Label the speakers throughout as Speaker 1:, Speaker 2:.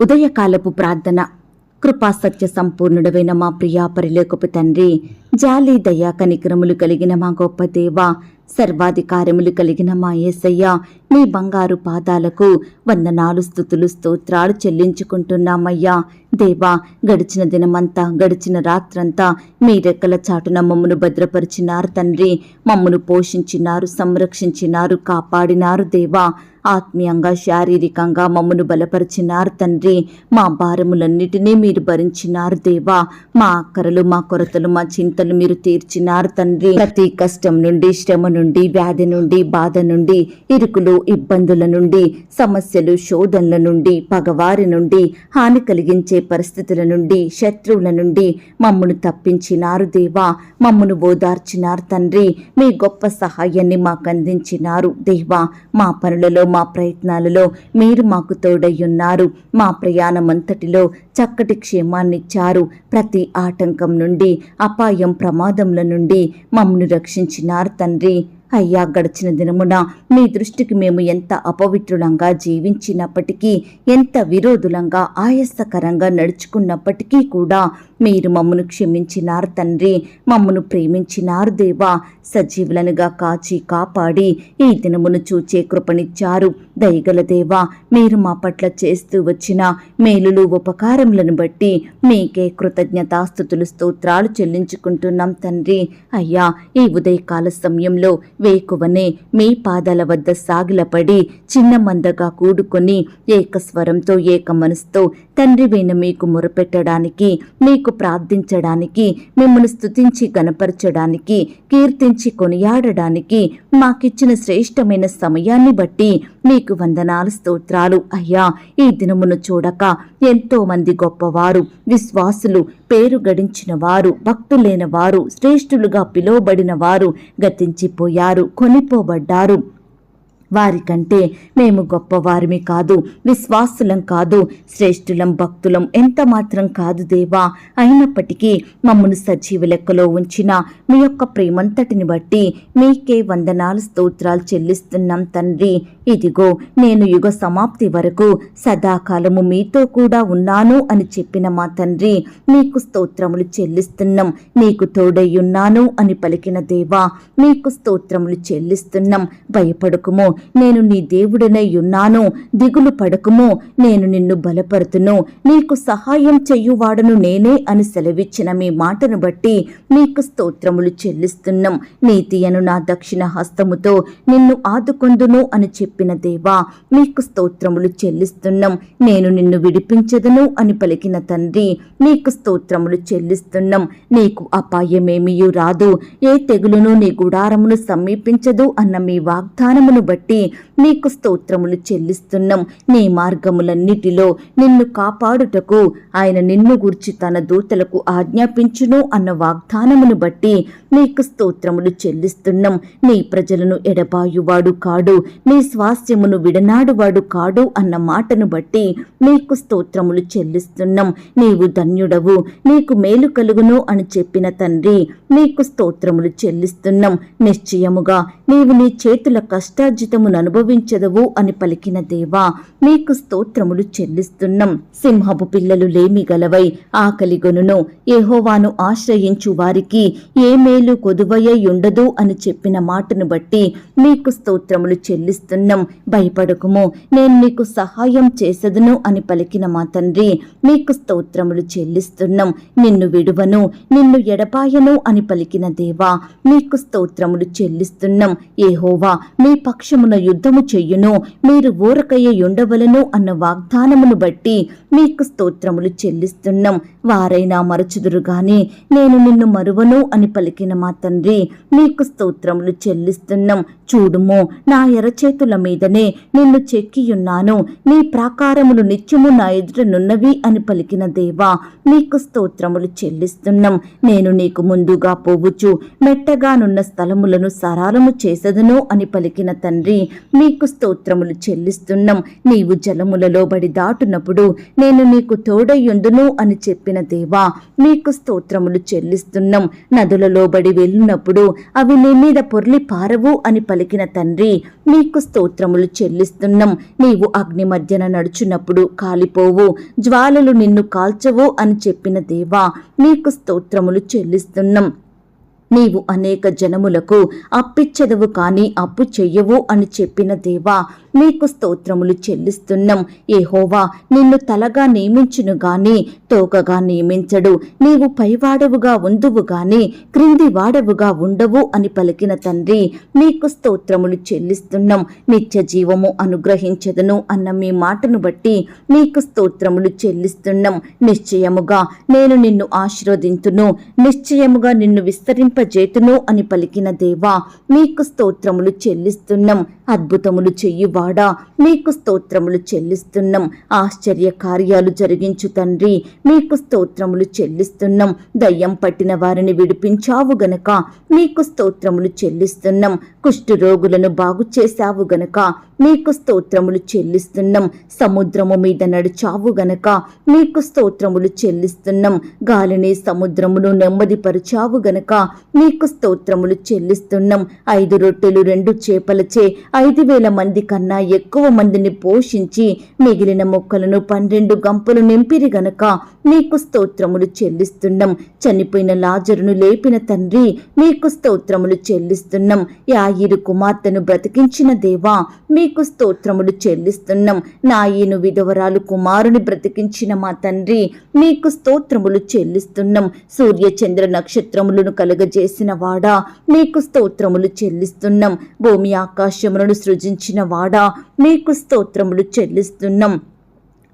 Speaker 1: ఉదయకాలపు ప్రార్థన. కృపాసత్య సంపూర్ణుడవైన మా ప్రియా పరిలేకపు తండ్రి జాలి దయా కనికరములు కలిగిన మా గొప్ప దేవ సర్వాధికారములు కలిగిన మా యేసయ్య మీ బంగారు పాదాలకు వందనాలు స్థుతులు స్తోత్రాలు చెల్లించుకుంటున్నామయ్యా. దేవా గడిచిన దినమంతా గడిచిన రాత్రంతా మీ రెక్కల చాటున మమ్మను భద్రపరిచినారు తండ్రి. మమ్మను పోషించినారు సంరక్షించినారు కాపాడినారు దేవా. ఆత్మీయంగా శారీరకంగా మమ్మను బలపరిచినారు తండ్రి. మా భారములన్నిటినీ మీరు భరించినారు దేవా. మా అక్కరలు మా కొరతలు మా చింతలు మీరు తీర్చినారు తండ్రి. ప్రతి కష్టం నుండి శ్రమ నుండి వ్యాధి నుండి బాధ నుండి ఇరుకులు ఇబ్బందుల నుండి సమస్యలు శోధనల నుండి పగవారి నుండి హాని కలిగించే పరిస్థితుల నుండి శత్రువుల నుండి మమ్మను తప్పించినారు దేవా. మమ్మను ఓదార్చినారు తండ్రి. మీ గొప్ప సహాయాన్ని మాకు అందించినారు దేవా. మా పనులలో మా ప్రయత్నాలలో మీరు మాకు తోడయ్యున్నారు. మా ప్రయాణమంతటిలో చక్కటి క్షేమాన్నిచ్చారు. ప్రతి ఆటంకం నుండి అపాయం ప్రమాదముల నుండి మమ్మను రక్షించినారు తండ్రి. అయ్యా గడిచిన దినమున మీ దృష్టికి మేము ఎంత అపవిత్రులంగా జీవించినప్పటికీ ఎంత విరోధులంగా ఆయాసకరంగా నడుచుకున్నప్పటికీ కూడా మీరు మమ్మను క్షమించినారు తండ్రి మమ్మను ప్రేమించినారు దేవా. సజీవులనుగా కాచి కాపాడి ఈ దినమును చూచే కృపనిచ్చారు. దయగల దేవా మీరు మా పట్ల చేస్తూ వచ్చిన మేలులు ఉపకారములను బట్టి మీకే కృతజ్ఞతాస్థుతులు స్తోత్రాలు చెల్లించుకుంటున్నాం తండ్రి. అయ్యా ఈ ఉదయకాల సమయంలో వేకువనే మీ పాదాల వద్ద సాగిలపడి చిన్న మందగా కూడుకొని ఏకస్వరంతో ఏక మనసుతో తండ్రి తండ్రివైన మీకు మొరపెట్టడానికి మీకు ప్రార్థించడానికి మిమ్మల్ని స్థుతించి గనపరచడానికి కీర్తించి కొనియాడడానికి మాకిచ్చిన శ్రేష్టమైన సమయాన్ని బట్టి మీకు వందనాలు స్తోత్రాలు. అయ్యా ఈ దినమును చూడక ఎంతో మంది గొప్పవారు విశ్వాసులు పేరు గడించిన వారు భక్తులైన వారు శ్రేష్ఠులుగా పిలువబడిన వారు గతించిపోయారు కొనిపోబడ్డారు. వారికంటే మేము గొప్పవారిమి కాదు విశ్వాసులం కాదు శ్రేష్ఠులం భక్తులం ఎంత మాత్రం కాదు దేవా. అయినప్పటికీ మమ్మను సజీవ లెక్కలో ఉంచిన మీ యొక్క ప్రేమంతటిని బట్టి మీకే వందనాలు స్తోత్రాలు చెల్లిస్తున్నాం తండ్రి. ఇదిగో నేను యుగ సమాప్తి వరకు సదాకాలము మీతో కూడా ఉన్నాను అని చెప్పిన మా తండ్రి మీకు స్తోత్రములు చెల్లిస్తున్నాం నీకు తోడయ్యున్నాను అని పలికిన దేవా మీకు స్తోత్రములు చెల్లిస్తున్నాం. భయపడకుము నేను నీ దేవుడనై ఉన్నాను దిగులు పడకుము నేను నిన్ను బలపరుతును నీకు సహాయం చెయ్యువాడను నేనే అని సెలవిచ్చిన మీ మాటను బట్టి నీకు స్తోత్రములు చెల్లిస్తున్నాం. నీతి అను నా దక్షిణ హస్తముతో నిన్ను ఆదుకొందును అని చెప్పిన దేవా మీకు స్తోత్రములు చెల్లిస్తున్నాం. నేను నిన్ను విడిపించదను అని పలికిన తండ్రి నీకు స్తోత్రములు చెల్లిస్తున్నాం. నీకు అపాయమేమియూ రాదు. ఏ తెగులును నీ గుడారమును సమీపించదు అన్న మీ వాగ్దానమును బట్టి నీకు స్తోత్రములు చెల్లిస్తున్నాం. నీ మార్గములన్నిటిలో నిన్ను కాపాడుటకు ఆయన నిన్ను గూర్చి తన దూతలకు ఆజ్ఞాపించును అన్న వాగ్దానమును బట్టి నీకు స్తోత్రములు చెల్లిస్తున్నాం. నీ ప్రజలను ఎడబాయువాడు కాడు. నీ స్వాస్థ్యమును విడనాడువాడు కాడు అన్న మాటను బట్టి నీకు స్తోత్రములు చెల్లిస్తున్నాం. నీవు ధన్యుడవు నీకు మేలు కలుగును అని చెప్పిన తండ్రి నీకు స్తోత్రములు చెల్లిస్తున్నాం. నిశ్చయముగా నీవు నీ చేతుల కష్టార్జితమును అనుభవించదవు అని పలికిన దేవా నీకు స్తోత్రములు చెల్లిస్తున్నాం. సింహపు పిల్లలు లేమి గలవై ఆకలిగొనును ఏహోవాను ఆశ్రయించు వారికి ఏ మేలు కొదువయ్యుండదు అని చెప్పిన మాటను బట్టి నీకు స్తోత్రములు చెల్లిస్తున్నాం. భయపడకుము. నేను మీకు సహాయం చేసదును అని పలికిన మా తండ్రి మీకు స్తోత్రములు చెల్లిస్తున్నాం. నిన్ను విడువను నిన్ను ఎడపాయను అని పలికిన దేవా మీకు స్తోత్రములు చెల్లిస్తున్నాం. ఏహోవా మీ పక్షమున యుద్ధము చెయ్యును మీరు ఊరకయ్య ఉండవలను అన్న వాగ్దానమును బట్టి మీకు స్తోత్రములు చెల్లిస్తున్నాం. వారైనా మరచుదురు గాని నేను నిన్ను మరువను అని పలికిన మా తండ్రి మీకు స్తోత్రములు చెల్లిస్తున్నాం. చూడుము నా ఎరచేతుల మీదనే నిన్ను చెక్కియున్నాను. నీ ప్రాకారములు నిత్యము నా ఎదుటనున్నవి అని పలికిన దేవా నీకు స్తోత్రములు చెల్లిస్తున్నాం. నేను నీకు ముందుగా పోవచ్చు మెట్టగానున్న స్థలములను సరాలము చేసదును అని పలికిన తండ్రి నీకు స్తోత్రములు చెల్లిస్తున్నాం. నీవు జలములలో బడి దాటునప్పుడు నేను నీకు తోడయ్యుందును అని చెప్పిన దేవా నీకు స్తోత్రములు చెల్లిస్తున్నాం. నదులలో బడి వెళ్ళినప్పుడు అవి నీ మీద పొర్లి పారవు అని పలికిన తండ్రి నీకు స్తోత్రం స్తోత్రములు చెల్లిస్తున్నాం. నీవు అగ్ని మధ్యన నడుచున్నప్పుడు కాలిపోవు. జ్వాలలు నిన్ను కాల్చవు అని చెప్పిన దేవా నీకు స్తోత్రములు చెల్లిస్తున్నాం. నీవు అనేక జనములకు అప్పిచ్చదవు కాని అప్పు చెయ్యవు అని చెప్పిన దేవా నీకు స్తోత్రములు చెల్లిస్తున్నాం. ఏహోవా నిన్ను తలగా నియమించును గాని తోకగా నియమించడు. నీవు పైవాడవుగా ఉందువు గాని క్రింది వాడవుగా ఉండవు అని పలికిన తండ్రి నీకు స్తోత్రములు చెల్లిస్తున్నాం. నిత్య జీవము అనుగ్రహించదను అన్న మీ మాటను బట్టి నీకు స్తోత్రములు చెల్లిస్తున్నాం. నిశ్చయముగా నేను నిన్ను ఆశీర్వదింతును. నిశ్చయముగా నిన్ను విస్తరింపజేతును అని పలికిన దేవా మీకు స్తోత్రములు చెల్లిస్తున్నాం. అద్భుతములు చెయ్యువాడా మీకు స్తోత్రములు చెల్లిస్తున్నాం. ఆశ్చర్య కార్యాలు జరిగించు తండ్రి మీకు స్తోత్రములు చెల్లిస్తున్నాం. దయ్యం పట్టిన వారిని విడిపించావు గనక మీకు స్తోత్రములు చెల్లిస్తున్నాం. కుష్టు రోగులను బాగు చేశావు గనక నీకు స్తోత్రములు చెల్లిస్తున్నాం. సముద్రము మీద నడిచావు గనక నీకు స్తోత్రములు చెల్లిస్తున్నాం. గాలిని సముద్రమును నెమ్మదిపరిచావు గనక నీకు స్తోత్రములు చెల్లిస్తున్నాం. ఐదు రొట్టెలు రెండు చేపలచే ఐదు వేల మంది కన్నా ఎక్కువ మందిని పోషించి మిగిలిన మొక్కలను పన్నెండు గంపలు నింపిరి గనక నీకు స్తోత్రములు చెల్లిస్తున్నాం. చనిపోయిన లాజరును లేపిన తండ్రి నీకు స్తోత్రములు చెల్లిస్తున్నాం. యాయిరు కుమార్తెను బ్రతికించిన దేవా మీ మీకు స్తోత్రములు చెల్లిస్తున్నాం. నాయను విధవరాలు కుమారుని బ్రతికించిన మా తండ్రి నీకు స్తోత్రములు చెల్లిస్తున్నాం. సూర్య చంద్ర నక్షత్రములను కలుగజేసిన వాడా నీకు స్తోత్రములు చెల్లిస్తున్నాం. భూమి ఆకాశములను సృజించిన వాడా నీకు స్తోత్రములు చెల్లిస్తున్నాం.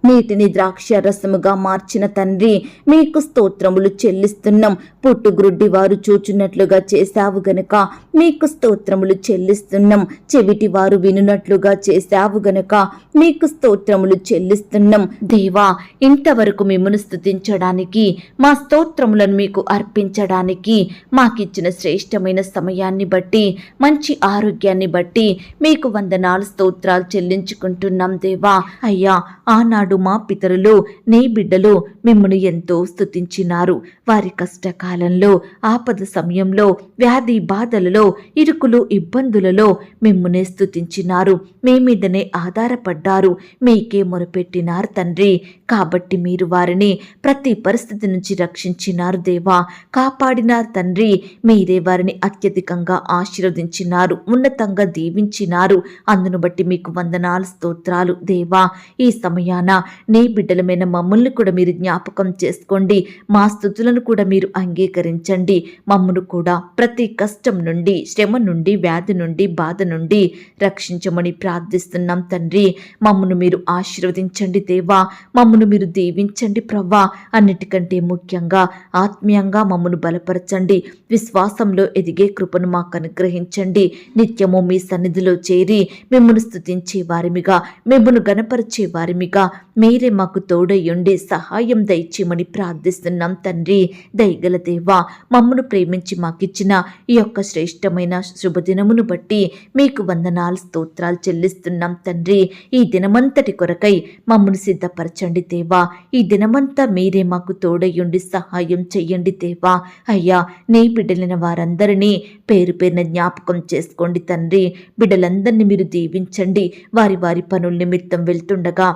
Speaker 1: నీటిని ద్రాక్ష రసముగా మార్చిన తండ్రి మీకు స్తోత్రములు చెల్లిస్తున్నాం. పుట్టుగ్రుడ్డి వారు చూచున్నట్లుగా చేశావు గనుక మీకు స్తోత్రములు చెల్లిస్తున్నాం. చెవిటి వారు వినున్నట్లుగా చేశావు గనుక మీకు స్తోత్రములు చెల్లిస్తున్నాం. దేవా ఇంతవరకు మిమ్మను స్తుతించడానికి మా స్తోత్రములను మీకు అర్పించడానికి మాకిచ్చిన శ్రేష్టమైన సమయాన్ని బట్టి మంచి ఆరోగ్యాన్ని బట్టి మీకు వందనాలు స్తోత్రాలు చెల్లించుకుంటున్నాం దేవా. అయ్యా ఆనాడు మా పితరులు నీ బిడ్డలు మిమ్మను ఎంతో స్తుతించినారు. వారి కష్టకాలంలో ఆపద సమయంలో వ్యాధి బాధలలో ఇరుకులు ఇబ్బందులలో మిమ్మునే స్తుతించినారు. మీ మీదనే ఆధారపడ్డారు. మీకే మొరపెట్టినారు తండ్రి. కాబట్టి మీరు వారిని ప్రతి పరిస్థితి నుంచి రక్షించినారు దేవా. కాపాడినారు తండ్రి. మీరే వారిని అత్యధికంగా ఆశీర్వదించినారు. ఉన్నతంగా దీవించినారు. అందును బట్టి మీకు వందనాలు స్తోత్రాలు దేవా. ఈ సమయాన నీ బిడ్డలమైన మమ్మల్ని కూడా మీరు జ్ఞాపకం చేసుకోండి. మా స్థుతులను కూడా మీరు అంగీకరించండి. మమ్మను కూడా ప్రతి కష్టం నుండి శ్రమ నుండి వ్యాధి నుండి బాధ నుండి రక్షించమని ప్రార్థిస్తున్నాం తండ్రి. మమ్మను మీరు ఆశీర్వదించండి దేవా. మమ్మను మీరు దీవించండి ప్రవ్వా. అన్నిటికంటే ముఖ్యంగా ఆత్మీయంగా మమ్మను బలపరచండి. విశ్వాసంలో ఎదిగే కృపను మాకు అనుగ్రహించండి. నిత్యము మీ సన్నిధిలో చేరి మిమ్మల్ని స్తుతించే వారిమిగా మిమ్మను గనపరిచే వారిమిగా మీరే మాకు తోడయ్యుండి సహాయం దయచేయమని ప్రార్థిస్తున్నాం తండ్రి. దయగల దేవా మమ్మను ప్రేమించి మాకిచ్చిన ఈ యొక్క శ్రేష్టమైన శుభదినమును బట్టి మీకు వందనాలు స్తోత్రాలు చెల్లిస్తున్నాం తండ్రి. ఈ దినమంతటి కొరకై మమ్మను సిద్ధపరచండి దేవా. ఈ దినమంతా మీరే మాకు తోడయ్యుండి సహాయం చెయ్యండి దేవా. అయ్యా నీ బిడ్డలైన వారందరినీ పేరు పేరున జ్ఞాపకం చేసుకోండి తండ్రి. బిడ్డలందరినీ మీరు దీవించండి. వారి వారి పనుల నిమిత్తం వెళ్తుండగా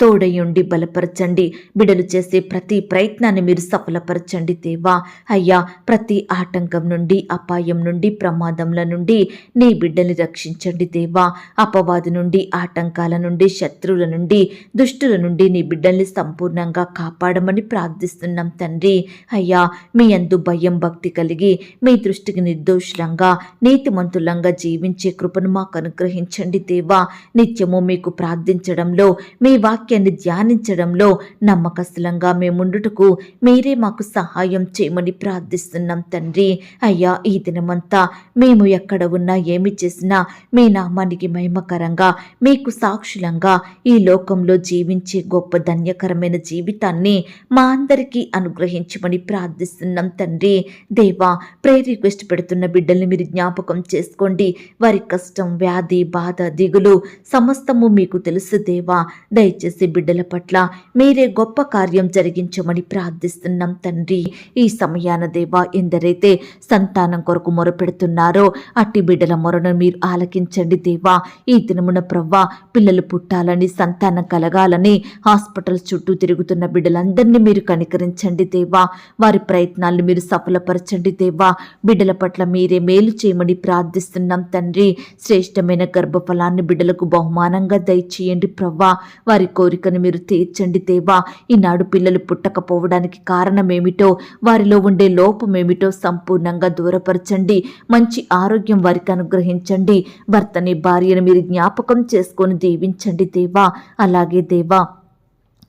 Speaker 1: తోడయుండి బలపరచండి. బిడలు చేసే ప్రతి ప్రయత్నాన్ని మీరు సఫలపరచండి దేవా. అయ్యా ప్రతి ఆటంకం నుండి అపాయం నుండి ప్రమాదంల నుండి నీ బిడ్డని రక్షించండి దేవా. అపవాది నుండి ఆటంకాల నుండి శత్రువుల నుండి దుష్టుల నుండి నీ బిడ్డల్ని సంపూర్ణంగా కాపాడమని ప్రార్థిస్తున్నాం తండ్రి. అయ్యా మీ అందు భయం భక్తి కలిగి మీ దృష్టికి నిర్దోషులంగా నీతిమంతులంగా జీవించే కృపను మాకు అనుగ్రహించండి దేవా. నిత్యము మీకు ప్రార్థించడంలో మీ వాక్యాన్ని ధ్యానించడంలో నమ్మకస్తులంగా మేముండుటకు మీరే మాకు సహాయం చేయమని ప్రార్థిస్తున్నాం తండ్రి. అయ్యా ఈ దినమంతా మేము ఎక్కడ ఉన్నా ఏమి చేసినా మీ నామానికి మహిమకరంగా మీకు సాక్షులంగా ఈ లోకంలో జీవించే గొప్ప ధన్యకరమైన జీవితాన్ని మా అందరికీ అనుగ్రహించమని ప్రార్థిస్తున్నాం తండ్రి. దేవా ప్రే రిక్వెస్ట్ పెడుతున్న బిడ్డల్ని మీరు జ్ఞాపకం చేసుకోండి. వారి కష్టం వ్యాధి బాధ దిగులు సమస్తము మీకు తెలుసు దేవా. దయచేసి దయచేసి బిడ్డల పట్ల మీరే గొప్ప కార్యం జరిగించమని ప్రార్థిస్తున్నాం తండ్రి. ఈ సమయాన దేవా ఎందరైతే సంతానం కొరకు మొరపెడుతున్నారో అట్టి బిడ్డల మొరను మీరు ఆలకించండి దేవా. ఈ దినమున ప్రవ్వా పిల్లలు పుట్టాలని సంతానం కలగాలని హాస్పిటల్ చుట్టూ తిరుగుతున్న బిడ్డలందరినీ మీరు కనికరించండి దేవా. వారి ప్రయత్నాలను మీరు సఫలపరచండి దేవా. బిడ్డల పట్ల మీరే మేలు చేయమని ప్రార్థిస్తున్నాం తండ్రి. శ్రేష్టమైన గర్భఫలాన్ని బిడ్డలకు బహుమానంగా దయచేయండి ప్రవ్వా. వారి కోరికను మీరు తీర్చండి దేవా. ఈనాడు పిల్లలు పుట్టకపోవడానికి కారణమేమిటో వారిలో ఉండే లోపమేమిటో సంపూర్ణంగా దూరపరచండి. మంచి ఆరోగ్యం వారికి అనుగ్రహించండి. భర్తని భార్యను మీరు జ్ఞాపకం చేసుకొని దీవించండి దేవా. అలాగే దేవా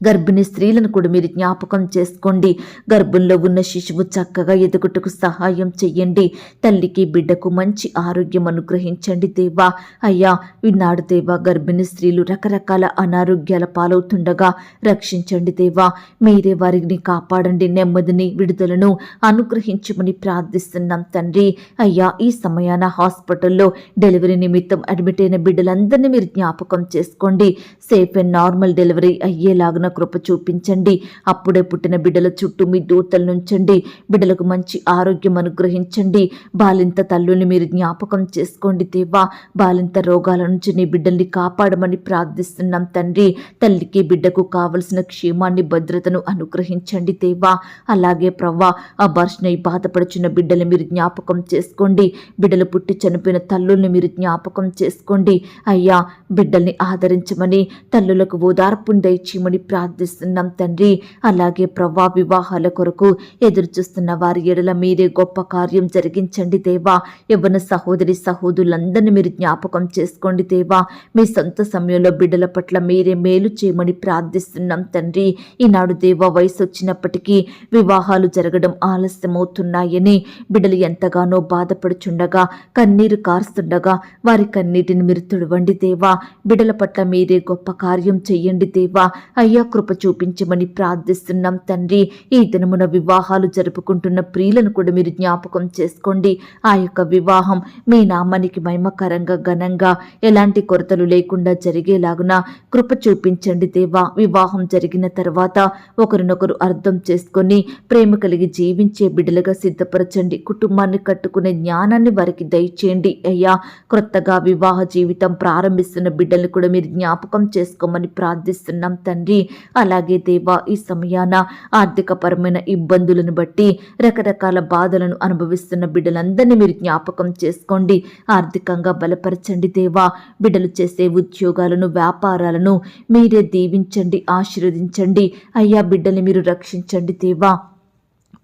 Speaker 1: గర్భిణీ స్త్రీలను కూడా మీరు జ్ఞాపకం చేసుకోండి. గర్భంలో ఉన్న శిశువు చక్కగా ఎదుగుటకు సహాయం చెయ్యండి తల్లికి బిడ్డకు మంచి ఆరోగ్యం అనుగ్రహించండి దేవా. అయ్యా విన్నాడు దేవా గర్భిణీ స్త్రీలు రకరకాల అనారోగ్యాల పాలవుతుండగా రక్షించండి దేవా. మీరే వారిని కాపాడండి నెమ్మదిని విడుదలను అనుగ్రహించమని ప్రార్థిస్తున్నాం తండ్రి. అయ్యా ఈ సమయాన హాస్పిటల్లో డెలివరీ నిమిత్తం అడ్మిట్ అయిన బిడ్డలందరినీ మీరు జ్ఞాపకం చేసుకోండి. సేఫ్ అండ్ నార్మల్ డెలివరీ అయ్యేలాగున కృప చూపించండి. అప్పుడే పుట్టిన బిడ్డల చుట్టూ మీ దూతలు నుంచండి. బిడ్డలకు మంచి ఆరోగ్యం అనుగ్రహించండి. బాలింత తల్లుని మీరు జ్ఞాపకం చేసుకోండి దేవా. బాలింత రోగాల నుంచి నీ బిడ్డల్ని కాపాడమని ప్రార్థిస్తున్నాం తండ్రి. తల్లికి బిడ్డకు కావలసిన క్షేమాన్ని భద్రతను అనుగ్రహించండి దేవా. అలాగే ప్రవ్వా ఆ బర్షనై బాధపడుచున్న బిడ్డలు మీరు జ్ఞాపకం చేసుకోండి. బిడ్డలు పుట్టి చనిపోయిన తల్లుల్ని మీరు జ్ఞాపకం చేసుకోండి. అయ్యా బిడ్డల్ని ఆదరించమని తల్లులకు ఓదార్పుని దయచేయమని ప్రార్థిస్తున్నాం తండ్రి. అలాగే ప్రవ్వా వివాహాల కొరకు ఎదురు చూస్తున్న వారి ఎడల మీరే గొప్ప కార్యం జరిగించండి దేవా. యవ్వన సహోదరి సహోదరులందరినీ మీరు జ్ఞాపకం చేసుకోండి దేవా. మీ సొంత సమయంలో బిడ్డల పట్ల మీరే మేలు చేయమని ప్రార్థిస్తున్నాం తండ్రి. ఈనాడు దేవా వయసు వచ్చినప్పటికీ వివాహాలు జరగడం ఆలస్యమవుతున్నాయని బిడ్డలు ఎంతగానో బాధపడుచుండగా కన్నీరు కారుస్తుండగా వారి కన్నీటిని మీరు తుడవండి దేవా. బిడ్డల పట్ల మీరే గొప్ప కార్యం చెయ్యండి దేవా. అయ్యా కృప చూపించమని ప్రార్థిస్తున్నాం తండ్రి. ఈ దినమున వివాహాలు జరుపుకుంటున్న ప్రియులను కూడా మీరు జ్ఞాపకం చేసుకోండి. ఆ యొక్క వివాహం మీ నామానికి మహిమకరంగా ఘనంగా ఎలాంటి కొరతలు లేకుండా జరిగేలాగున కృప చూపించండి దేవా. వివాహం జరిగిన తర్వాత ఒకరినొకరు అర్థం చేసుకొని ప్రేమ కలిగి జీవించే బిడ్డలుగా సిద్ధపరచండి. కుటుంబాన్ని కట్టుకునే జ్ఞానాన్ని వారికి దయచేయండి. అయ్యా క్రొత్తగా వివాహ జీవితం ప్రారంభిస్తున్న బిడ్డలు కూడా మీరు జ్ఞాపకం చేసుకోమని ప్రార్థిస్తున్నాం తండ్రి. అలాగే దేవా ఈ సమయాన ఆర్థికపరమైన ఇబ్బందులను బట్టి రకరకాల బాధలను అనుభవిస్తున్న బిడ్డలందరినీ మీరు జ్ఞాపకం చేసుకోండి. ఆర్థికంగా బలపరచండి దేవా. బిడ్డలు చేసే ఉద్యోగాలను వ్యాపారాలను మీరే దీవించండి ఆశీర్వదించండి. అయ్యా బిడ్డల్ని మీరు రక్షించండి దేవా.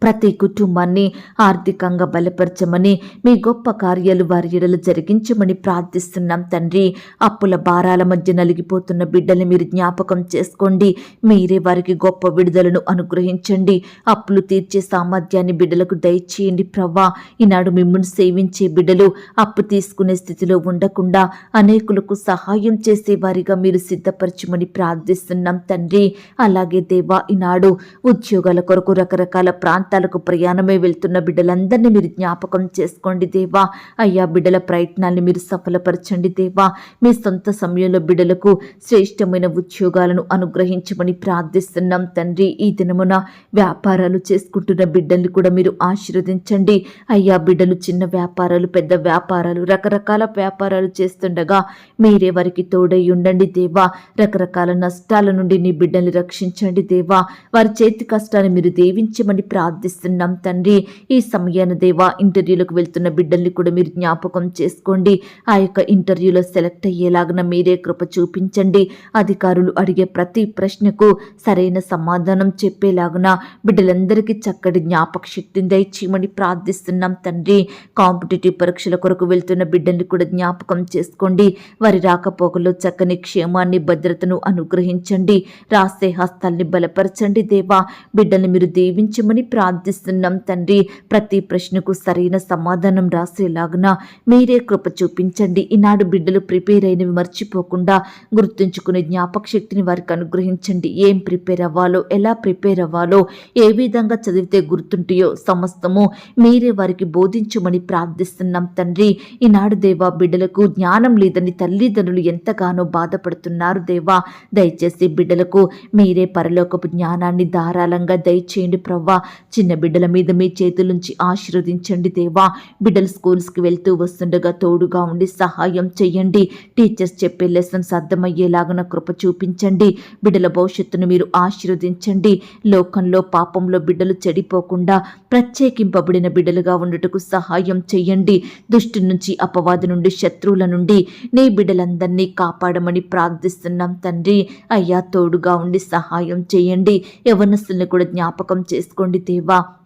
Speaker 1: ప్రతి కుటుంబాన్ని ఆర్థికంగా బలపరచమని మీ గొప్ప కార్యాలు వారి ఎడలు జరిగించమని ప్రార్థిస్తున్నాం తండ్రి. అప్పుల భారాల మధ్య నలిగిపోతున్న బిడ్డలు మీరు జ్ఞాపకం చేసుకోండి. మీరే వారికి గొప్ప విడుదలను అనుగ్రహించండి. అప్పులు తీర్చే సామర్థ్యాన్ని బిడ్డలకు దయచేయండి ప్రవ్వా. ఈనాడు మిమ్మల్ని సేవించే బిడ్డలు అప్పు తీసుకునే స్థితిలో ఉండకుండా అనేకులకు సహాయం చేసే వారిగా మీరు సిద్ధపరచమని ప్రార్థిస్తున్నాం తండ్రి. అలాగే దేవా ఈనాడు ఉద్యోగాల కొరకు రకరకాల ప్రాంత ప్రాంతాలకు ప్రయాణమై వెళ్తున్న బిడ్డలందరినీ మీరు జ్ఞాపకం చేసుకోండి దేవా. అయ్యా బిడ్డల ప్రయత్నాన్ని మీరు సఫలపరచండి దేవా. మీ సొంత సమయంలో బిడ్డలకు శ్రేష్టమైన ఉద్యోగాలను అనుగ్రహించమని ప్రార్థిస్తున్నాం తండ్రి. ఈ దినమున వ్యాపారాలు చేసుకుంటున్న బిడ్డల్ని కూడా మీరు ఆశీర్వదించండి. అయ్యా బిడ్డలు చిన్న వ్యాపారాలు పెద్ద వ్యాపారాలు రకరకాల వ్యాపారాలు చేస్తుండగా మీరే వారికి తోడై ఉండండి దేవా. రకరకాల నష్టాల నుండి నీ బిడ్డల్ని రక్షించండి దేవా. వారి చేతి కష్టాన్ని మీరు దేవించమని ప్రార్థి ప్రార్థిస్తున్నాం తండ్రి. ఈ సమయాన దేవా ఇంటర్వ్యూలకు వెళ్తున్న బిడ్డల్ని కూడా మీరు జ్ఞాపకం చేసుకోండి. ఆ యొక్క ఇంటర్వ్యూలో సెలెక్ట్ అయ్యేలాగా మీరే కృప చూపించండి. అధికారులు అడిగే ప్రతి ప్రశ్నకు సరైన సమాధానం చెప్పేలాగున బిడ్డలందరికీ చక్కటి జ్ఞాపక శక్తిని దయచేయమని ప్రార్థిస్తున్నాం తండ్రి. కాంపిటేటివ్ పరీక్షల కొరకు వెళ్తున్న బిడ్డల్ని కూడా జ్ఞాపకం చేసుకోండి. వారి రాకపోకలో చక్కని క్షేమాన్ని భద్రతను అనుగ్రహించండి. రాసే హస్తాల్ని బలపరచండి దేవా. బిడ్డల్ని మీరు దీవించమని ప్రార్థి ప్రార్థిస్తున్నాం తండ్రి. ప్రతి ప్రశ్నకు సరైన సమాధానం రాసేలాగున మీరే కృప చూపించండి. ఈనాడు బిడ్డలు ప్రిపేర్ అయినవి మర్చిపోకుండా గుర్తుంచుకునే జ్ఞాపక శక్తిని వారికి అనుగ్రహించండి. ఏం ప్రిపేర్ అవ్వాలో ఎలా ప్రిపేర్ అవ్వాలో ఏ విధంగా చదివితే గుర్తుంటాయో సమస్తము మీరే వారికి బోధించమని ప్రార్థిస్తున్నాం తండ్రి. ఈనాడు దేవా బిడ్డలకు జ్ఞానం లేదని తల్లిదండ్రులు ఎంతగానో బాధపడుతున్నారు దేవా. దయచేసి బిడ్డలకు మీరే పరలోకపు జ్ఞానాన్ని ధారాళంగా దయచేయండి ప్రవ్వా. చిన్న బిడ్డల మీద మీ చేతులుంచి ఆశీర్వదించండి దేవా. బిడ్డలు స్కూల్స్కి వెళ్తూ వస్తుండగా తోడుగా ఉండి సహాయం చేయండి టీచర్స్ చెప్పే లెసన్స్ అర్థమయ్యేలాగా కృప చూపించండి. బిడ్డల భవిష్యత్తును మీరు ఆశీర్వదించండి. లోకంలో పాపంలో బిడ్డలు చెడిపోకుండా ప్రత్యేకింపబడిన బిడ్డలుగా ఉండుటకు సహాయం చేయండి దుష్టి నుంచి అపవాది నుండి శత్రువుల నుండి నీ బిడ్డలందరినీ కాపాడమని ప్రార్థిస్తున్నాం తండ్రి. అయ్యా తోడుగా ఉండి సహాయం చేయండి యవనస్తుల్ని కూడా జ్ఞాపకం చేసుకోండి దేవా. لیوا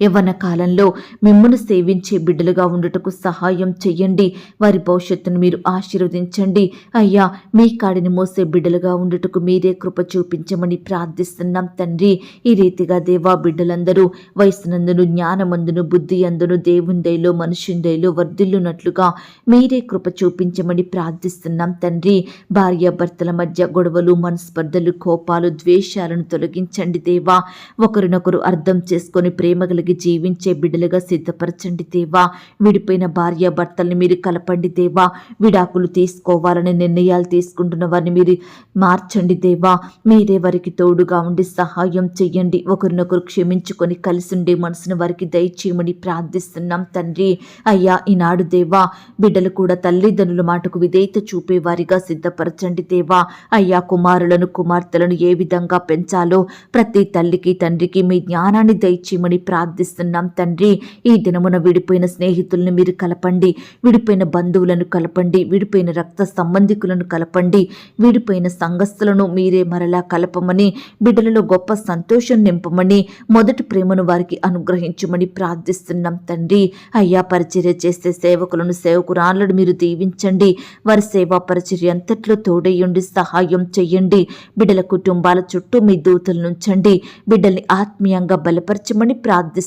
Speaker 1: యవ్వన కాలంలో మిమ్మల్ని సేవించే బిడ్డలుగా ఉండుటకు సహాయం చెయ్యండి. వారి భవిష్యత్తును మీరు ఆశీర్వదించండి. అయ్యా మీ కాడిని మోసే బిడ్డలుగా ఉండుటకు మీరే కృప చూపించమని ప్రార్థిస్తున్నాం తండ్రి. ఈ రీతిగా దేవా బిడ్డలందరూ వయసునందును జ్ఞానమందును బుద్ధి అందును దేవుందైలో మనుషుందైలో వర్ధిల్లునట్లుగా మీరే కృప చూపించమని ప్రార్థిస్తున్నాం తండ్రి. భార్యాభర్తల మధ్య గొడవలు మనస్పర్ధలు కోపాలు ద్వేషాలను తొలగించండి దేవా. ఒకరినొకరు అర్థం చేసుకొని ప్రేమ కలిగి జీవించే బిడ్డలుగా సిద్ధపరచండి దేవా. విడిపోయిన భార్య భర్తల్ని మీరు కలపండి దేవా. విడాకులు తీసుకోవాలని నిర్ణయాలు తీసుకుంటున్న వారిని మీరు మార్చండి దేవా. మీరే వారికి తోడుగా ఉండి సహాయం చెయ్యండి. ఒకరినొకరు క్షమించుకొని కలిసి ఉండే మనసును వారికి దయచేయమని ప్రార్థిస్తున్నాం తండ్రి. అయ్యా ఈనాడు దేవా బిడ్డలు కూడా తల్లిదండ్రుల మాటకు విధేయత చూపేవారిగా సిద్ధపరచండి దేవా. అయ్యా కుమారులను కుమార్తెలను ఏ విధంగా పెంచాలో ప్రతి తల్లికి తండ్రికి మీ జ్ఞానాన్ని దయచేయమని ప్రార్థి ప్రార్థిస్తున్నాం తండ్రి. ఈ దినమున విడిపోయిన స్నేహితులను మీరు కలపండి. విడిపోయిన బంధువులను కలపండి. విడిపోయిన రక్త సంబంధికులను కలపండి. విడిపోయిన సంఘస్థులను మీరే మరలా కలపమని బిడ్డలలో గొప్ప సంతోషం నింపమని మొదటి ప్రేమను వారికి అనుగ్రహించమని ప్రార్థిస్తున్నాం తండ్రి. అయ్యా పరిచర్య చేసే సేవకులను సేవకురాళ్ళను మీరు దీవించండి. వారి సేవా పరిచర్య అంతట్లో తోడయ్యండి సహాయం చెయ్యండి. బిడ్డల కుటుంబాల చుట్టూ మీ దూతలు నుంచండి బిడ్డల్ని ఆత్మీయంగా బలపరచమని ప్రార్థిస్తున్నాం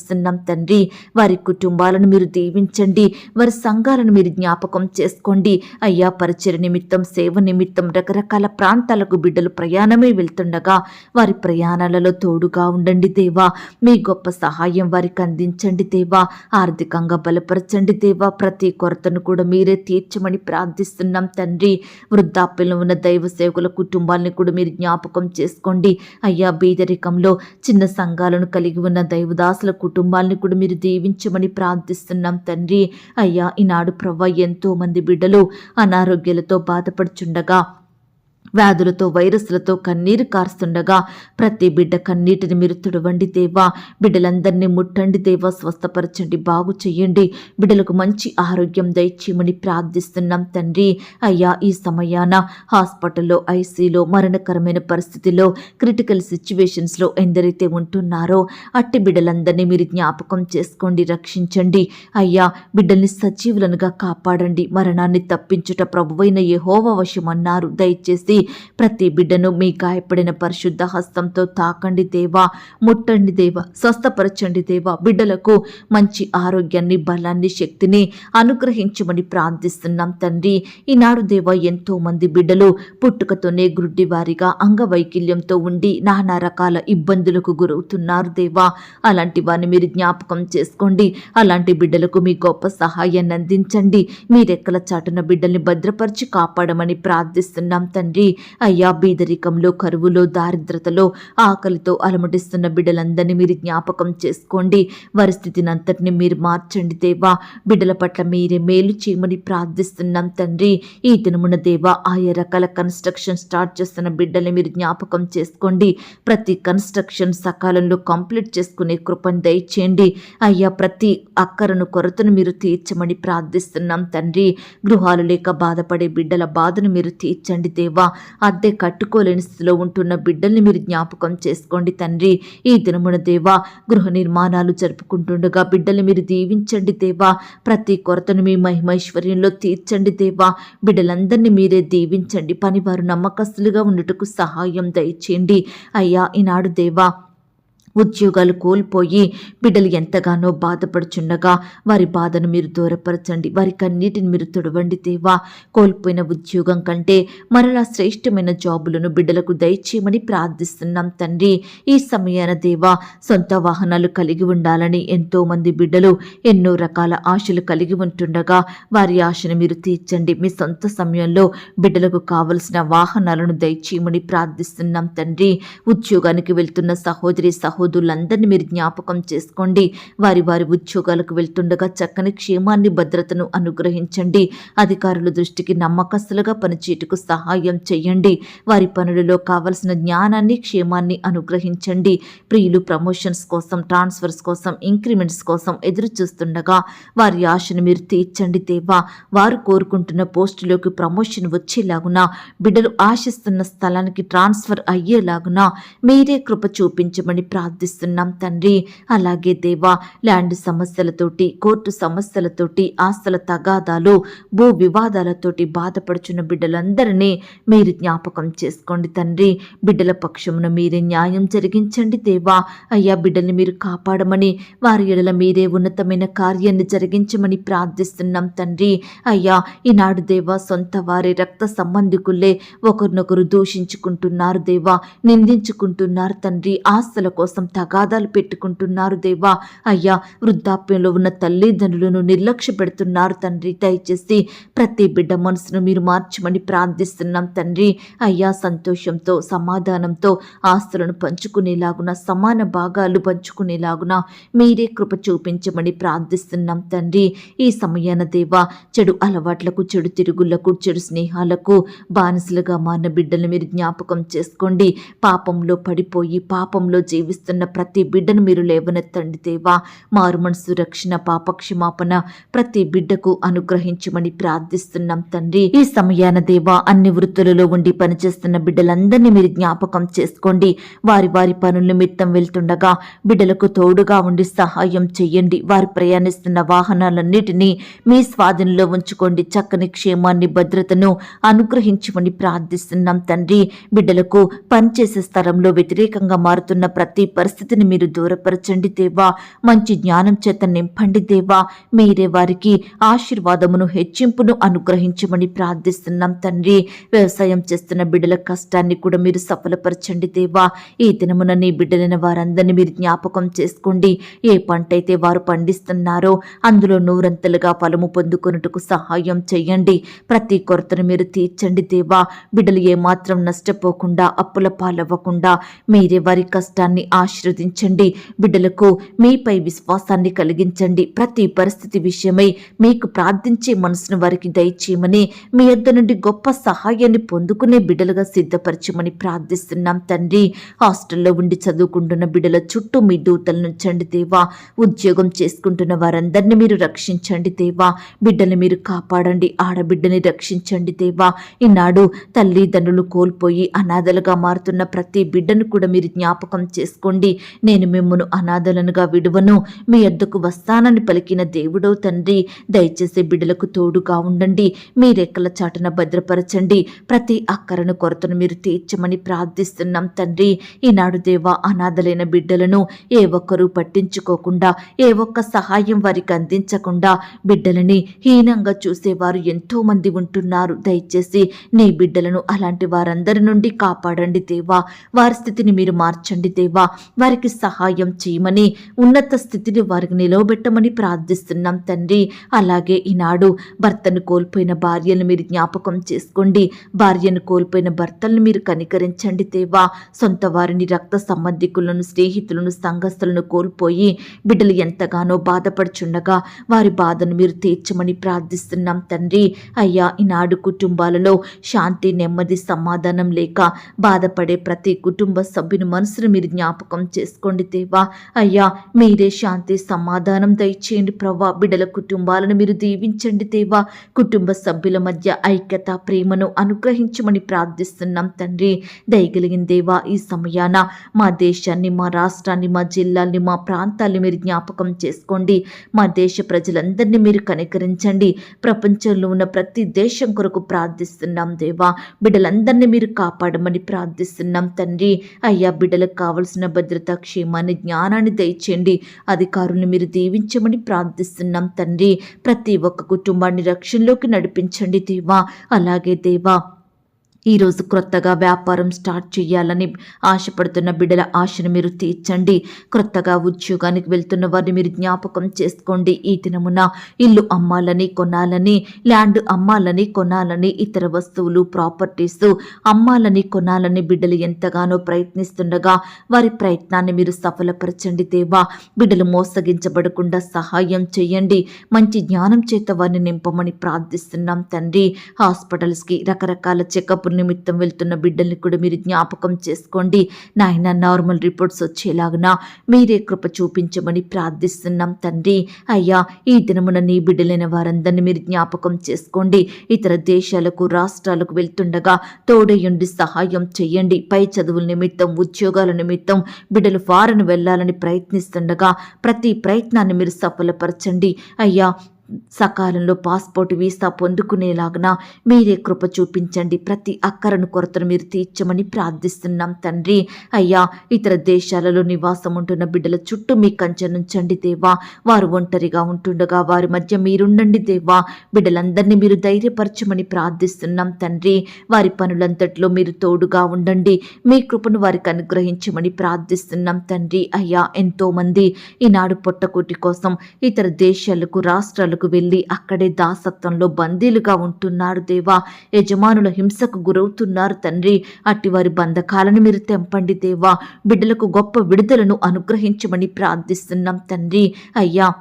Speaker 1: తండ్రి. వారి కుటుంబాలను మీరు దీవించండి. వారి సంఘాలను మీరు జ్ఞాపకం చేసుకోండి. అయ్యా పరిచయ నిమిత్తం సేవ నిమిత్తం రకరకాల ప్రాంతాలకు బిడ్డలు ప్రయాణమే వెళ్తుండగా వారి ప్రయాణాలలో తోడుగా ఉండండి దేవా. మీ గొప్ప సహాయం వారికి అందించండి దేవా. ఆర్థికంగా బలపరచండి దేవా. ప్రతి కొరతను కూడా మీరే తీర్చమని ప్రార్థిస్తున్నాం తండ్రి. వృద్ధాప్యంలో ఉన్న దైవ సేవకుల కుటుంబాలను కూడా మీరు జ్ఞాపకం చేసుకోండి. అయ్యా బీదరికంలో చిన్న సంఘాలను కలిగి ఉన్న దైవదాసుల కుటుంబాలను కూడా మీరు దీవించమని ప్రార్థిస్తున్నాం తండ్రి. అయ్యా ఈనాడు ప్రవ్వ ఎంతో మంది బిడ్డలు అనారోగ్యాలతో బాధపడుచుండగా వ్యాధులతో వైరస్లతో కన్నీరు కారుస్తుండగా ప్రతి బిడ్డ కన్నీటిని మీరు తుడవండి దేవా. బిడ్డలందరినీ ముట్టండి దేవా. స్వస్థపరచండి. బాగు చెయ్యండి బిడ్డలకు మంచి ఆరోగ్యం దయచేయమని ప్రార్థిస్తున్నాం తండ్రి. అయ్యా ఈ సమయాన హాస్పిటల్లో ఐసీలో మరణకరమైన పరిస్థితిలో క్రిటికల్ సిచ్యువేషన్స్లో ఎందరైతే ఉంటున్నారో అట్టి బిడ్డలందరినీ మీరు జ్ఞాపకం చేసుకోండి రక్షించండి. అయ్యా బిడ్డల్ని సజీవులనుగా కాపాడండి. మరణాన్ని తప్పించుట ప్రభువైన ఏ హోవ వశమన్నారు. దయచేసి ప్రతి బిడ్డను మీ గాయపడిన పరిశుద్ధ హస్తంతో తాకండి దేవా ముట్టండి దేవా స్వస్థపరచండి దేవా. బిడ్డలకు మంచి ఆరోగ్యాన్ని బలాన్ని శక్తిని అనుగ్రహించమని ప్రార్థిస్తున్నాం తండ్రి. ఈనాడు దేవా ఎంతో మంది బిడ్డలు పుట్టుకతోనే గుడ్డివారిగా అంగవైకల్యంతో ఉండి నానా రకాల ఇబ్బందులకు గురవుతున్నారు దేవా. అలాంటి వారిని మీరు జ్ఞాపకం చేసుకోండి. అలాంటి బిడ్డలకు మీ గొప్ప సహాయాన్ని అందించండి. మీ రెక్కల చాటున బిడ్డల్ని భద్రపరిచి కాపాడమని ప్రార్థిస్తున్నాం తండ్రి. అయ్యా బీదరికంలో కరువులో దారిద్రతలో ఆకలితో అలమటిస్తున్న బిడ్డలందరినీ మీరు జ్ఞాపకం చేసుకోండి. వారి స్థితిని అంతటిని మీరు మార్చండి దేవా. బిడ్డల పట్ల మీరే మేలు చేయమని ప్రార్థిస్తున్నాం తండ్రి. ఈ దినమున దేవా ఆయా రకాల కన్స్ట్రక్షన్ స్టార్ట్ చేస్తున్న బిడ్డల్ని మీరు జ్ఞాపకం చేసుకోండి. ప్రతి కన్స్ట్రక్షన్ సకాలంలో కంప్లీట్ చేసుకునే కృపను దయచేయండి. అయ్యా ప్రతి అక్కరను కొరతను మీరు తీర్చమని ప్రార్థిస్తున్నాం తండ్రి. గృహాలు లేక బాధపడే బిడ్డల బాధను మీరు తీర్చండి దేవా. అద్దె కట్టుకోలేని స్థితిలో ఉంటున్న బిడ్డల్ని మీరు జ్ఞాపకం చేసుకోండి తండ్రి. ఈ దినమున దేవా గృహ నిర్మాణాలు జరుపుకుంటుండగా బిడ్డల్ని మీరు దీవించండి దేవా. ప్రతి కొరతను మీ మహిమైశ్వర్యంలో తీర్చండి దేవా. బిడ్డలందరినీ మీరే దీవించండి. పనివారు నమ్మకస్తులుగా ఉండుటకు సహాయం దయచేయండి. అయ్యా ఈనాడు దేవా ఉద్యోగాలు కోల్పోయి బిడ్డలు ఎంతగానో బాధపడుచుండగా వారి బాధను మీరు దూరపరచండి. వారి కన్నీటిని మీరు తుడవండి దేవా. కోల్పోయిన ఉద్యోగం కంటే మరలా శ్రేష్టమైన జాబులను బిడ్డలకు దయచేయమని ప్రార్థిస్తున్నాం తండ్రి. ఈ సమయాన దేవా సొంత వాహనాలు కలిగి ఉండాలని ఎంతో మంది బిడ్డలు ఎన్నో రకాల ఆశలు కలిగి ఉంటుండగా వారి ఆశను మీరు తీర్చండి. మీ సొంత సమయంలో బిడ్డలకు కావలసిన వాహనాలను దయచేయమని ప్రార్థిస్తున్నాం తండ్రి. ఉద్యోగానికి వెళ్తున్న సహోదరి సహోదరులందరినీ మీరు జ్ఞాపకం చేసుకోండి. వారి వారి ఉద్యోగాలకు వెళ్తుండగా చక్కని క్షేమాన్ని భద్రతను అనుగ్రహించండి. అధికారుల దృష్టికి నమ్మకస్తులుగా పనిచేటుకు సహాయం చేయండి. వారి పనులలో కావలసిన జ్ఞానాన్ని క్షేమాన్ని అనుగ్రహించండి. ప్రియులు ప్రమోషన్స్ కోసం ట్రాన్స్ఫర్స్ కోసం ఇంక్రిమెంట్స్ కోసం ఎదురు చూస్తుండగా వారి ఆశను మీరు తీర్చండి దేవా. వారు కోరుకుంటున్న పోస్టులోకి ప్రమోషన్ వచ్చేలాగున బిడ్డలు ఆశిస్తున్న స్థలానికి ట్రాన్స్ఫర్ అయ్యేలాగున మీరే కృప చూపించమని ప్రార్థిస్తున్నాం తండ్రి. అలాగే దేవా ల్యాండ్ సమస్యలతోటి కోర్టు సమస్యలతోటి ఆస్తుల తగాదాలు భూ వివాదాలతోటి బాధపడుచున్న బిడ్డలందరినీ మీరు జ్ఞాపకం చేసుకోండి తండ్రి. బిడ్డల పక్షమున మీరే న్యాయం జరిగించండి దేవా. అయ్యా బిడ్డల్ని మీరు కాపాడమని వారి ఎడల మీరే ఉన్నతమైన కార్యాన్ని జరిగించమని ప్రార్థిస్తున్నాం తండ్రి. అయ్యా ఈనాడు దేవా సొంత వారి రక్త సంబంధికులే ఒకరినొకరు దూషించుకుంటున్నారు దేవా. నిందించుకుంటున్నారు తండ్రి. ఆస్తుల కోసం తగాదాలు పెట్టుకుంటున్నారు దేవా. అయ్యా వృద్ధాప్యంలో ఉన్న తల్లిదండ్రులను నిర్లక్ష్య పెడుతున్నారు తండ్రి. దయచేసి ప్రతి బిడ్డ మనసును మీరు మార్చమని ప్రార్థిస్తున్నాం తండ్రి. అయ్యా సంతోషంతో సమాధానంతో ఆస్తులను పంచుకునేలాగున సమాన భాగాలు పంచుకునేలాగున మీరే కృప చూపించమని ప్రార్థిస్తున్నాం తండ్రి. ఈ సమయాన దేవా చెడు అలవాట్లకు చెడు తిరుగులకు చెడు స్నేహాలకు బానిసలుగా మారిన బిడ్డలు మీరు జ్ఞాపకం చేసుకోండి. పాపంలో పడిపోయి పాపంలో జీవిస్తున్న ప్రతి బిడ్డను మీరు లేవనెత్తండి దేవా. మారు మనసు రక్షణ పాపక్షమాపణ ప్రతి బిడ్డకు అనుగ్రహించమని ప్రార్థిస్తున్నాం తండ్రి. ఈ సమయాన దేవా అన్ని వృత్తులలో ఉండి పనిచేస్తున్న బిడ్డలందరినీ మీరు జ్ఞాపకం చేసుకోండి. వారి వారి పనుల నిమిత్తం వెళ్తుండగా బిడ్డలకు తోడుగా ఉండి సహాయం చెయ్యండి. వారు ప్రయాణిస్తున్న వాహనాలన్నిటినీ మీ స్వాధీనంలో ఉంచుకోండి. చక్కని క్షేమాన్ని భద్రతను అనుగ్రహించమని ప్రార్థిస్తున్నాం తండ్రి. బిడ్డలకు పనిచేసే స్థలంలో వ్యతిరేకంగా మారుతున్న ప్రతి పరిస్థితిని మీరు దూరపరచండి దేవా. మంచి జ్ఞానం చేత నింపండి దేవా. మీరే వారికి ఆశీర్వాదమును హెచ్చింపును అనుగ్రహించమని ప్రార్థిస్తున్నాం తండ్రి. వ్యవసాయం చేస్తున్న బిడ్డల కష్టాన్ని కూడా మీరు సఫలపరచండి దేవా. ఈ దినమున నీ బిడ్డలైన వారందరినీ మీరు జ్ఞాపకం చేసుకోండి. ఏ పంట అయితే వారు పండిస్తున్నారో అందులో నూరంతలుగా ఫలము పొందుకొనుటకు సహాయం చేయండి. ప్రతి కొరతను మీరు తీర్చండి దేవా. బిడ్డలు ఏమాత్రం నష్టపోకుండా అప్పుల పాలవ్వకుండా మీరే వారి కష్టాన్ని ఆశీర్వదించండి. బిడ్డలకు మీపై విశ్వాసాన్ని కలిగించండి. ప్రతి పరిస్థితి విషయమై మీకు ప్రార్థించే మనసును వారికి దయచేయమని మీ యొద్ద నుండి గొప్ప సహాయాన్ని పొందుకునే బిడ్డలుగా సిద్ధపరచమని ప్రార్థిస్తున్నాం తండ్రి. హాస్టల్లో ఉండి చదువుకుంటున్న బిడ్డల చుట్టూ మీ దూతలను ఉంచండి దేవా. ఉద్యోగం చేసుకుంటున్న వారందరినీ మీరు రక్షించండి దేవా. బిడ్డని మీరు కాపాడండి. ఆడబిడ్డని రక్షించండి దేవా. ఈనాడు తల్లిదండ్రులు కోల్పోయి అనాథలుగా మారుతున్న ప్రతి బిడ్డను కూడా మీరు జ్ఞాపకం చేసుకోండి నేను మిమ్మను అనాథలనుగా విడువను. మీ ఎద్దకు వస్తానని పలికిన దేవుడో తండ్రి దయచేసి బిడ్డలకు తోడుగా ఉండండి. మీ రెక్కల చాటున భద్రపరచండి. ప్రతి అక్కరను కొరతను మీరు తీర్చమని ప్రార్థిస్తున్నాం తండ్రి. ఈనాడు దేవా అనాథలైన బిడ్డలను ఏ ఒక్కరూ పట్టించుకోకుండా ఏ ఒక్క సహాయం వారికి అందించకుండా బిడ్డలని హీనంగా చూసేవారు ఎంతో మంది ఉంటున్నారు. దయచేసి నీ బిడ్డలను అలాంటి వారందరి నుండి కాపాడండి దేవా. వారి స్థితిని మీరు మార్చండి దేవా. వారికి సహాయం చేయమని ఉన్నత స్థితిని వారికి నిలవబెట్టమని ప్రార్థిస్తున్నాం తండ్రి. అలాగే ఈనాడు భర్తను కోల్పోయిన భార్యను మీరు జ్ఞాపకం చేసుకోండి. భార్యను కోల్పోయిన భర్తలను మీరు కనికరించండి తేవా సొంత వారిని రక్త సంబంధికులను స్నేహితులను సంఘస్థులను కోల్పోయి బిడ్డలు ఎంతగానో బాధపడుచుండగా వారి బాధను మీరు తీర్చమని ప్రార్థిస్తున్నాం తండ్రి. అయ్యా ఈనాడు కుటుంబాలలో శాంతి నెమ్మది సమాధానం లేక బాధపడే ప్రతి కుటుంబ సభ్యుని మనసును మీరు జ్ఞాపకం చేసుకోండి దేవా. అయ్యా మీరే శాంతి సమాధానం దయచేయండి ప్రవ్వా. బిడల కుటుంబాలను మీరు దీవించండి దేవా. కుటుంబ సభ్యుల మధ్య ఐక్యత ప్రేమను అనుగ్రహించమని ప్రార్థిస్తున్నాం తండ్రి. దయగలిగిన దేవా ఈ సమయాన మా దేశాన్ని మా రాష్ట్రాన్ని మా జిల్లాల్ని మా ప్రాంతాల్ని మీరు జ్ఞాపకం చేసుకోండి. మా దేశ ప్రజలందరినీ మీరు కనికరించండి. ప్రపంచంలో ఉన్న ప్రతి దేశం కొరకు ప్రార్థిస్తున్నాం దేవా. బిడ్డలందరినీ మీరు కాపాడమని ప్రార్థిస్తున్నాం తండ్రి. అయ్యా బిడ్డలకు కావలసిన భద్రత క్షేమాన్ని జ్ఞానాన్ని దయచేయండి. అధికారులను మీరు దీవించమని ప్రార్థిస్తున్నాం తండ్రి. ప్రతి ఒక్క కుటుంబాన్ని రక్షణలోకి నడిపించండి దేవా. అలాగే దేవా ఈరోజు క్రొత్తగా వ్యాపారం స్టార్ట్ చేయాలని ఆశపడుతున్న బిడ్డల ఆశను మీరు తీర్చండి. క్రొత్తగా ఉద్యోగానికి వెళ్తున్న వారిని మీరు జ్ఞాపకం చేసుకోండి. ఈ దినమున ఇల్లు అమ్మాలని కొనాలని ల్యాండ్ అమ్మాలని కొనాలని ఇతర వస్తువులు ప్రాపర్టీస్ అమ్మాలని కొనాలని బిడ్డలు ఎంతగానో ప్రయత్నిస్తుండగా వారి ప్రయత్నాన్ని మీరు సఫలపరచండి దేవా. బిడ్డలు మోసగించబడకుండా సహాయం చేయండి. మంచి జ్ఞానం చేత వారిని నింపమని ప్రార్థిస్తున్నాం తండ్రి. హాస్పిటల్స్కి రకరకాల చెకప్ నిమిత్తం వెళ్తున్న బిడ్డల్ని కూడా మీరు జ్ఞాపకం చేసుకోండి. నాయన నార్మల్ రిపోర్ట్స్ వచ్చేలాగున మీరే కృప చూపించమని ప్రార్థిస్తున్నాం తండ్రి. అయ్యా ఈ దినమున నీ బిడ్డలైన వారందరినీ మీరు జ్ఞాపకం చేసుకోండి. ఇతర దేశాలకు రాష్ట్రాలకు వెళ్తుండగా తోడయుండి సహాయం చేయండి పై చదువుల నిమిత్తం ఉద్యోగాల నిమిత్తం బిడ్డలు ఫారెన్ వెళ్ళాలని ప్రయత్నిస్తుండగా ప్రతి ప్రయత్నాన్ని మీరు సఫలపరచండి. అయ్యా సకాలంలో పాస్పోర్ట్ వీసా పొందుకునేలాగన మీరే కృప చూపించండి. ప్రతి అక్కరను కొరతను మీరు తీర్చమని ప్రార్థిస్తున్నాం తండ్రి. అయ్యా ఇతర దేశాలలో నివాసం ఉంటున్న బిడ్డల చుట్టూ మీ కంచెనుంచండి దేవా. వారు ఒంటరిగా ఉంటుండగా వారి మధ్య మీరుండండి దేవా. బిడ్డలందరినీ మీరు ధైర్యపరచమని ప్రార్థిస్తున్నాం తండ్రి. వారి పనులంతట్లో మీరు తోడుగా ఉండండి. మీ కృపను వారికి అనుగ్రహించమని ప్రార్థిస్తున్నాం తండ్రి. అయ్యా ఎంతోమంది ఈనాడు పొట్టకూటి కోసం ఇతర దేశాలకు రాష్ట్రాలకు వెళ్ళి అక్కడే దాసత్వంలో బందీలుగా ఉంటున్నారు దేవా. యజమానుల హింసకు గురవుతున్నారు తండ్రి. అట్టి వారి బంధకాలను మీరు తెంపండి దేవా. బిడ్డలకు గొప్ప విడుదలను అనుగ్రహించమని ప్రార్థిస్తున్నాం తండ్రి. అయ్యా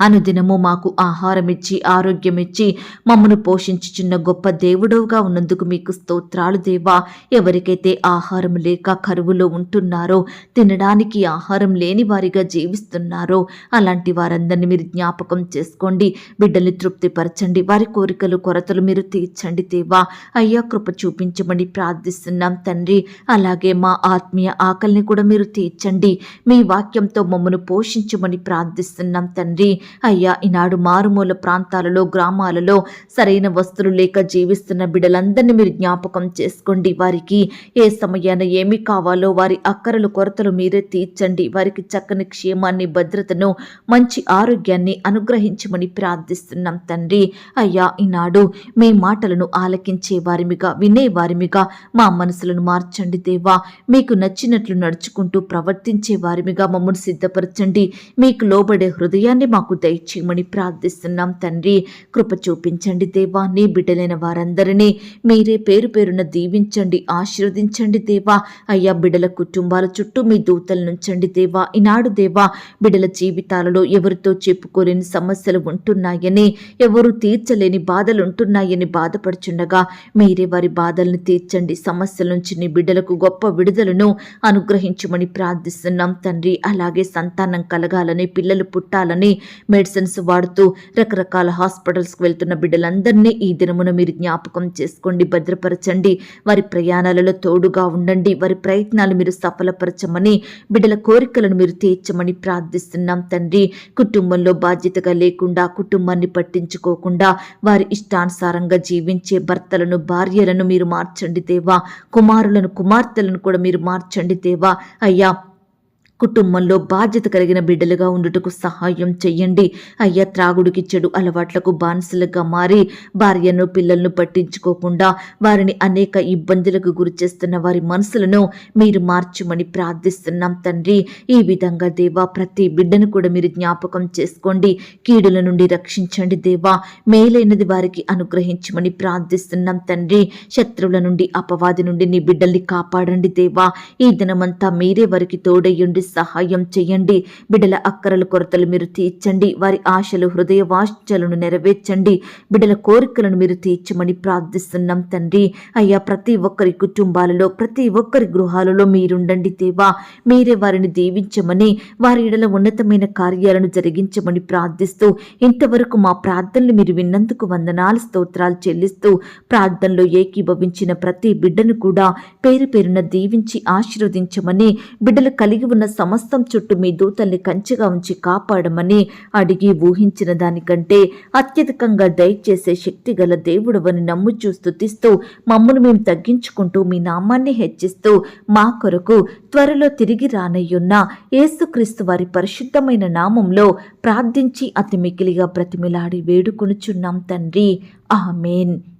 Speaker 1: అనుదినము మాకు ఆహారం ఇచ్చి ఆరోగ్యం ఇచ్చి మమ్మను పోషించుచున్న గొప్ప దేవుడవుగా ఉన్నందుకు మీకు స్తోత్రాలు దేవా. ఎవరికైతే ఆహారం లేక కరువులో ఉంటున్నారో తినడానికి ఆహారం లేని వారిగా జీవిస్తున్నారో అలాంటి వారందరినీ మీరు జ్ఞాపకం చేసుకోండి. బిడ్డల్ని తృప్తిపరచండి. వారి కోరికలు కొరతలు మీరు తీర్చండి దేవా. అయ్యా కృప చూపించమని ప్రార్థిస్తున్నాం తండ్రి. అలాగే మా ఆత్మీయ ఆకలిని కూడా మీరు తీర్చండి. మీ వాక్యంతో మమ్మను పోషించమని ప్రార్థిస్తున్నాం తండ్రి. అయ్యా ఈనాడు మారుమూల ప్రాంతాలలో గ్రామాలలో సరైన వస్తువులు లేక జీవిస్తున్న బిడ్డలందరినీ మీరు జ్ఞాపకం చేసుకోండి. వారికి ఏ సమయాన ఏమి కావాలో వారి అక్కరలు కొరతలు మీరే తీర్చండి. వారికి చక్కని క్షేమాన్ని భద్రతను మంచి ఆరోగ్యాన్ని అనుగ్రహించమని ప్రార్థిస్తున్నాం తండ్రి. అయ్యా ఈనాడు మీ మాటలను ఆలకించే వారిమిగా వినే వారిమిగా మా మనసులను మార్చండి దేవా. మీకు నచ్చినట్లు నడుచుకుంటూ ప్రవర్తించే వారిమిగా మమ్మల్ని సిద్ధపరచండి. మీకు లోబడే హృదయాన్ని మాకు దయచేయమని ప్రార్థిస్తున్నాం తండ్రి. కృప చూపించండి దేవా నీ బిడ్డలైన వారందరినీ. మీరే పేరు పేరున దీవించండి ఆశీర్వదించండి దేవా. అయ్యా బిడ్డల కుటుంబాల చుట్టూ మీ దూతలు నుంచండి దేవా. ఈనాడు దేవా బిడ్డల జీవితాలలో ఎవరితో చెప్పుకోలేని సమస్యలు ఉంటున్నాయని ఎవరు తీర్చలేని బాధలు ఉంటున్నాయని బాధపడుచుండగా మీరే వారి బాధలను తీర్చండి. సమస్యల నుంచి నీ బిడ్డలకు గొప్ప విడుదలను అనుగ్రహించమని ప్రార్థిస్తున్నాం తండ్రి. అలాగే సంతానం కలగాలని పిల్లలు పుట్టాలని మెడిసిన్స్ వాడుతూ రకరకాల హాస్పిటల్స్కి వెళ్తున్న బిడ్డలందరినీ ఈ దినమున మీరు జ్ఞాపకం చేసుకోండి భద్రపరచండి. వారి ప్రయాణాలలో తోడుగా ఉండండి. వారి ప్రయత్నాలు మీరు సఫలపరచమని బిడ్డల కోరికలను మీరు తీర్చమని ప్రార్థిస్తున్నాం తండ్రి. కుటుంబంలో బాధ్యతగా లేకుండా కుటుంబాన్ని పట్టించుకోకుండా వారి ఇష్టానుసారంగా జీవించే భర్తలను భార్యలను మీరు మార్చండి దేవా. కుమారులను కుమార్తెలను కూడా మీరు మార్చండి దేవా. అయ్యా కుటుంబంలో బాధ్యత కలిగిన బిడ్డలుగా ఉండుటకు సహాయం చెయ్యండి. అయ్యా త్రాగుడికి చెడు అలవాట్లకు బానిసలుగా మారి భార్యను పిల్లలను పట్టించుకోకుండా వారిని అనేక ఇబ్బందులకు గురి చేస్తున్న వారి మనసులను మీరు మార్చమని ప్రార్థిస్తున్నాం తండ్రి. ఈ విధంగా దేవా ప్రతి బిడ్డను కూడా మీరు జ్ఞాపకం చేసుకోండి. కీడుల నుండి రక్షించండి దేవా. మేలైనది వారికి అనుగ్రహించమని ప్రార్థిస్తున్నాం తండ్రి. శత్రువుల నుండి అపవాది నుండి నీ బిడ్డల్ని కాపాడండి దేవా. ఈ దినమంతా మీరే వారికి తోడయ్యుండి సహాయం చేయండి. బిడ్డల అక్కరల కొరతలు మీరు తీర్చండి. వారి ఆశలు హృదయ వాంఛలను నెరవేర్చండి. బిడ్డల కోరికలను మీరు తీర్చమని ప్రార్థిస్తున్నాం తండ్రి. అయ్యా ప్రతి ఒక్కరి కుటుంబాలలో ప్రతి ఒక్కరి గృహాలలో మీరుండండి దేవా. మీరే వారిని దీవించమని వారి ఇడల ఉన్నతమైన కార్యాలను జరిగించమని ప్రార్థిస్తూ ఇంతవరకు మా ప్రార్థనలు మీరు విన్నందుకు వందనాలు స్తోత్రాలు చెల్లిస్తూ ప్రార్థనలో ఏకీభవించిన ప్రతి బిడ్డను కూడా పేరు పేరున దీవించి ఆశీర్వదించమని బిడ్డలు కలిగి ఉన్న సమస్తం చుట్టూ మీ దూతల్ని కంచిగా ఉంచి కాపాడమని అడిగి ఊహించిన దానికంటే అత్యధికంగా దయచేసే శక్తి గల దేవుడవని నమ్ముచూ స్థుతిస్తూ మమ్మను మేము తగ్గించుకుంటూ మీ నామాన్ని హెచ్చిస్తూ మా కొరకు త్వరలో తిరిగి రానయ్యున్న ఏసుక్రీస్తు వారి పరిశుద్ధమైన నామంలో ప్రార్థించి అతి మికిలిగా ప్రతిమిలాడి వేడుకొనుచున్నాం తండ్రి. ఆమెన్.